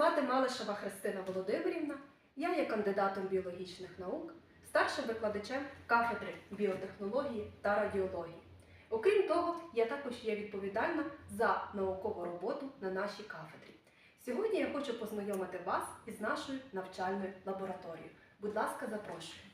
звати Малишева Христина Володимирівна. Я є кандидатом біологічних наук, старшим викладачем кафедри біотехнології та радіології. Окрім того, я також є відповідальна за наукову роботу на нашій кафедрі. Сьогодні я хочу познайомити вас із нашою навчальною лабораторією. Будь ласка, запрошую.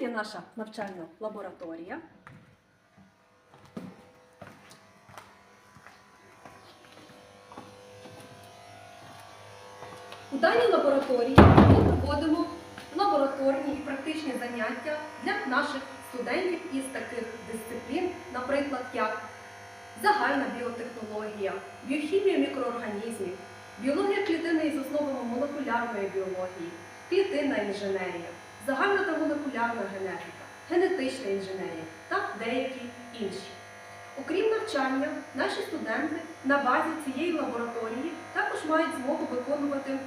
Є наша навчальна лабораторія. У даній лабораторії ми проводимо лабораторні і практичні заняття для наших студентів із таких дисциплін, наприклад, як загальна біотехнологія, біохімія мікроорганізмів, біологія клітини із основами молекулярної біології, клітинна інженерія, загальна та молекулярна генетика, генетична інженерія та деякі інші. Окрім навчання, наші студенти на базі цієї лабораторії також мають змогу виконувати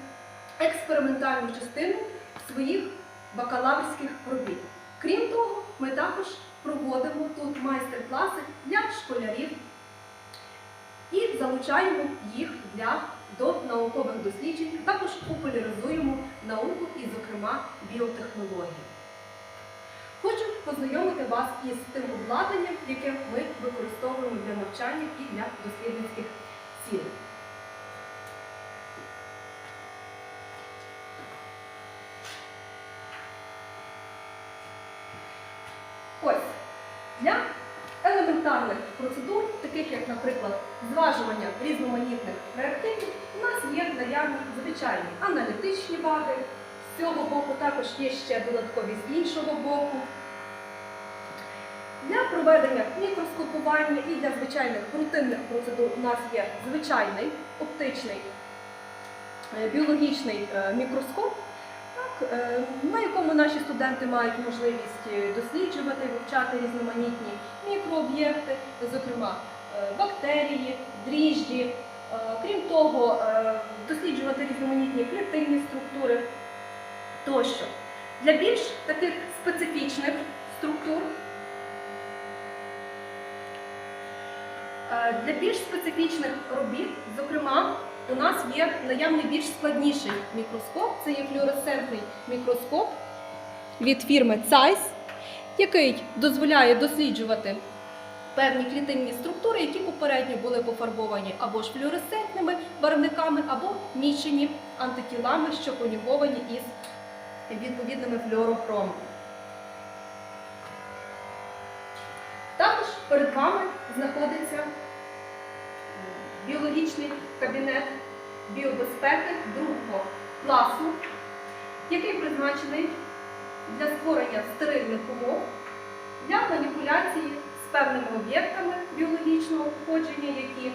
експериментальну частину своїх бакалаврських робіт. Крім того, ми також проводимо тут майстер-класи для школярів і залучаємо їх для до наукових досліджень, також популяризуємо науку і, зокрема, біотехнології. Хочу познайомити вас із тим обладнанням, яке ми використовуємо для навчання і для дослідницьких цілей. Ось для елементарних процедур, таких як, наприклад, зважування різноманітних реактивів, у нас є наявні звичайні аналітичні ваги. З цього боку також є ще додаткові з іншого боку. Для проведення мікроскопування і для звичайних рутинних процедур у нас є звичайний оптичний е, біологічний е, мікроскоп, е, на якому наші студенти мають можливість досліджувати, вивчати різноманітні мікрооб'єкти, зокрема бактерії, дріжджі. Е, Крім того, е, досліджувати різноманітні клітинні структури тощо. Для більш таких специфічних структур Е, Для більш специфічних робіт, зокрема, у нас є наявний більш складніший мікроскоп. Це є флюоресцентний мікроскоп від фірми Zeiss, який дозволяє досліджувати певні клітинні структури, які попередньо були пофарбовані або ж флюоресцентними барвниками, або мічені антитілами, що конюговані із відповідними флюорохромами. Також перед вами знаходиться біологічний кабінет біобезпеки другого класу, який призначений для створення стерильних умов для маніпуляції певними об'єктами біологічного походження, які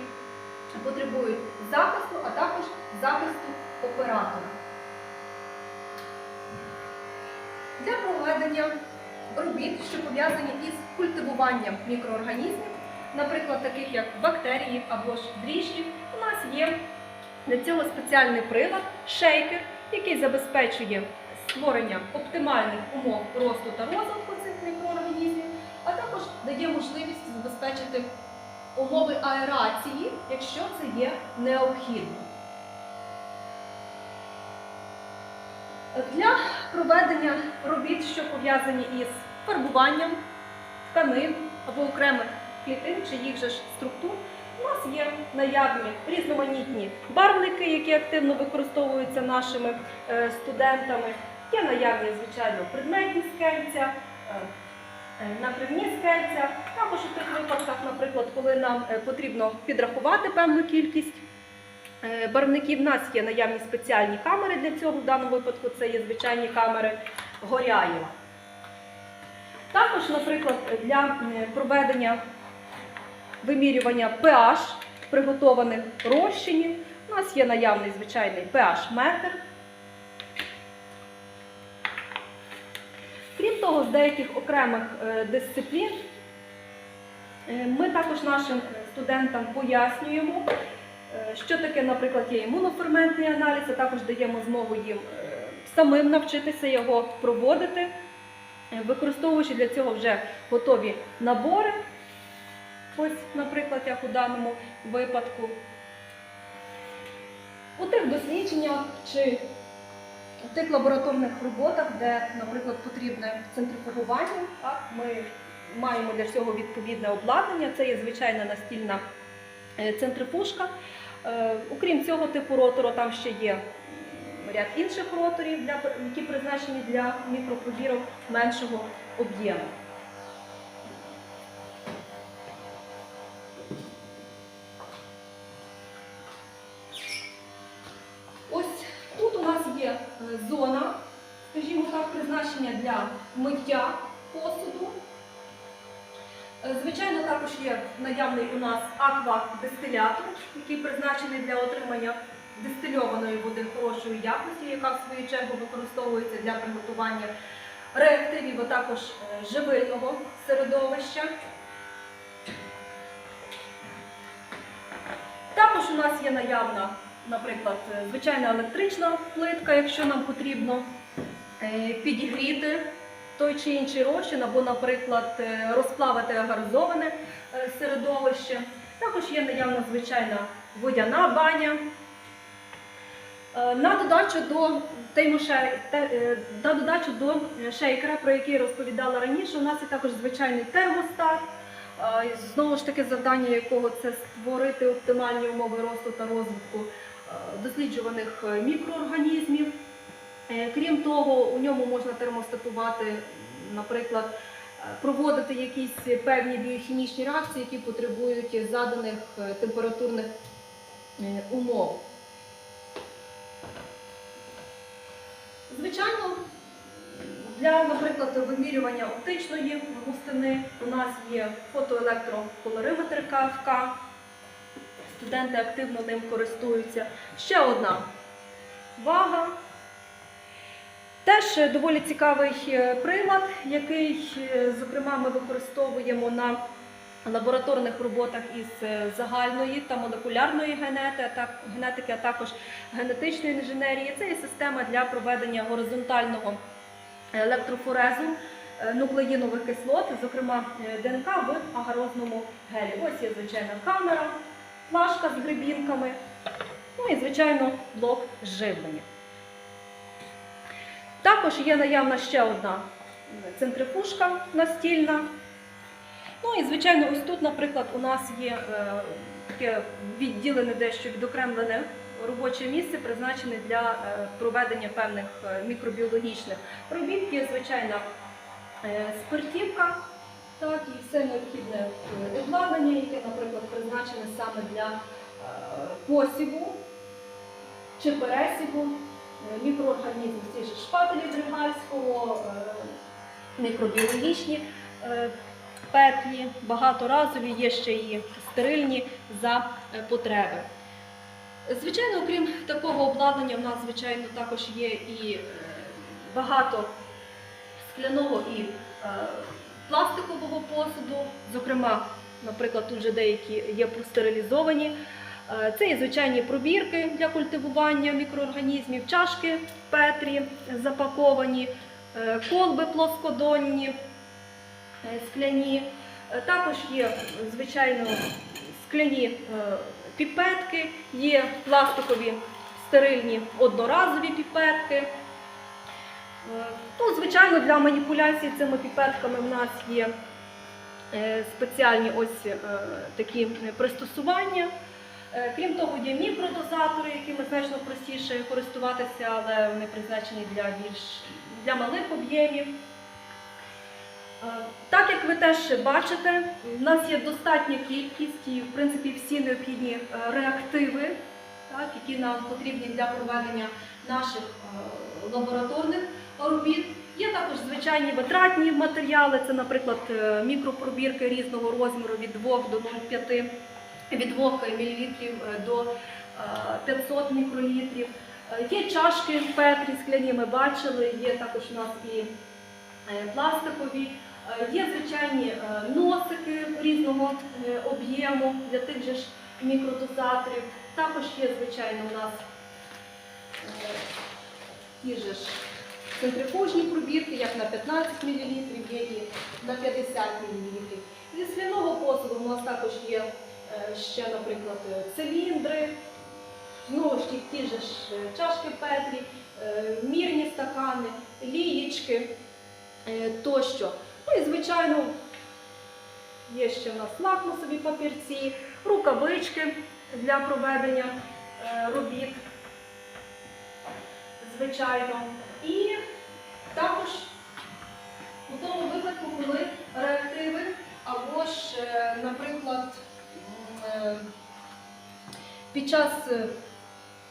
потребують захисту, а також захисту оператора. Для проведення робіт, що пов'язані із культивуванням мікроорганізмів, наприклад, таких як бактерії або ж дріжджі, у нас є для цього спеціальний прилад, шейкер, який забезпечує створення оптимальних умов росту та розвитку цих мікроорганізмів, дає можливість забезпечити умови аерації, якщо це є необхідно. Для проведення робіт, що пов'язані із фарбуванням тканин або окремих клітин чи їх же ж структур, у нас є наявні різноманітні барвники, які активно використовуються нашими е, студентами. Є наявні, звичайно, предметні скельця, е, е, накривні скельця. Також у тих випадках, наприклад, коли нам е, потрібно підрахувати певну кількість е, барвників, у нас є наявні спеціальні камери для цього. В даному випадку це є звичайні камери Горяєва. Також, наприклад, для проведення вимірювання pH приготованих розчинів у нас є наявний звичайний pH-метр. Крім того, з деяких окремих е, дисциплін е, ми також нашим студентам пояснюємо, е, що таке, наприклад, є імуноферментний аналіз, а також даємо змогу їм самим навчитися його проводити, використовуючи для цього вже готові набори. Ось, наприклад, як у даному випадку. У тих дослідженнях чи в тих лабораторних роботах, де, наприклад, потрібне центрифугування, так, ми маємо для цього відповідне обладнання. Це є звичайна настільна е, центрифужка. Е, Окрім цього типу ротору, там ще є ряд інших роторів, які призначені для мікропробірок меншого об'єму. Призначення для миття посуду. Е, Звичайно, також є наявний у нас аквадистилятор, який призначений для отримання дистильованої води хорошої якості, яка в свою чергу використовується для приготування реактивів, а також е, живильного середовища. Також у нас є наявна, наприклад, е, звичайна електрична плитка, якщо нам потрібно підігріти той чи інший розчин, або, наприклад, е, розплавити агаризоване е, середовище. Також є наявна звичайна водяна баня. Е, На додачу до теймошер- те- е, на додачу до шейкера, про який я розповідала раніше, у нас є також звичайний термостат. Е, Знову ж таки, завдання якого це створити оптимальні умови росту та розвитку е, досліджуваних е, мікроорганізмів. Е, Крім того, у ньому можна термостатувати, наприклад, е, проводити якісь певні біохімічні реакції, які потребують заданих е, температурних умов. Звичайно, для, наприклад, вимірювання оптичної густини у нас є фотоелектроколориметр КФК. Студенти активно ним користуються. Ще одна вага. Теж доволі цікавий е, прилад, який, е, зокрема, ми використовуємо на лабораторних роботах із е, загальної та молекулярної генетики, а також генетичної інженерії. Це є система для проведення горизонтального електрофорезу е, нуклеїнових кислот, зокрема е, ДНК в агарозному гелі. Ось є звичайна камера, флажка з грибінками, ну і, звичайно, блок живлення. Також є наявна ще одна центрифужка настільна. Ну і, звичайно, ось тут, наприклад, у нас є е, таке відділене дещо відокремлене робоче місце, призначене для е, проведення певних е, мікробіологічних робіт. Є звичайна спиртівка, так, і все необхідне обладнання, яке, наприклад, призначене саме для посіву чи пересіву мікроорганізмів, ці ж шпателі Дригальського, е, мікробіологічні е, петлі, багаторазові, є ще і стерильні за е, потреби. Звичайно, окрім такого обладнання, в нас, звичайно, також є і е, багато скляного і е, пластикового посуду. Зокрема, наприклад, тут вже деякі є простерилізовані. Е, Це є звичайні пробірки для культивування мікроорганізмів, чашки Петрі запаковані, е, колби плоскодонні, е, скляні. Також є, звичайно, скляні піпетки, є пластикові стерильні одноразові піпетки. Ну, звичайно, для маніпуляції цими піпетками в нас є спеціальні ось такі пристосування. Е, Крім того, є мікродозатори, якими значно простіше користуватися, але вони призначені для більш для малих об'ємів. Е, Так як ви теж бачите, в нас є достатня кількість і, в принципі, всі необхідні е, реактиви, так, які нам потрібні для проведення наших лабораторних робіт. Є також звичайні витратні матеріали, це, наприклад, мікропробірки різного розміру від 2 до 0,5, від 2 мл до е, 500 мікролітрів. Е, Є чашки в Петрі скляні, ми бачили, є також у нас і е, пластикові. Е, Є звичайні е, носики різного е, об'єму для тих же ж мікродозаторів. Також є, звичайно, у нас е, ті же ж центрифужні пробірки, як на 15 мл, є і на 50 мл. Зі свиного посуду у нас також є е, ще, наприклад, е, циліндри, знову ж ті, ж е, чашки Петрі, е, мірні стакани, лієчки е, тощо. Ну і, звичайно, є ще в нас лакмусові папірці, рукавички для проведення е, робіт, звичайно. І також у тому випадку, коли реактиви або ж, е, наприклад, е, під час е,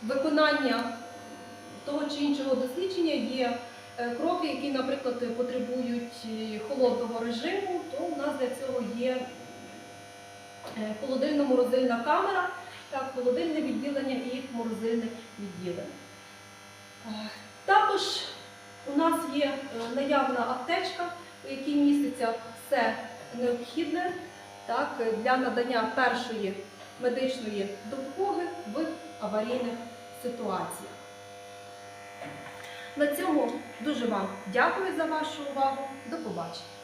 виконання того чи іншого дослідження є е, кроки, які, наприклад, потребують е, холодного режиму, то у нас для цього є холодильно-морозильна камера, так, холодильне відділення і морозильне відділення. Також у нас є наявна аптечка, у якій міститься все необхідне так, для надання першої медичної допомоги в аварійних ситуаціях. На цьому дуже вам дякую за вашу увагу. До побачення.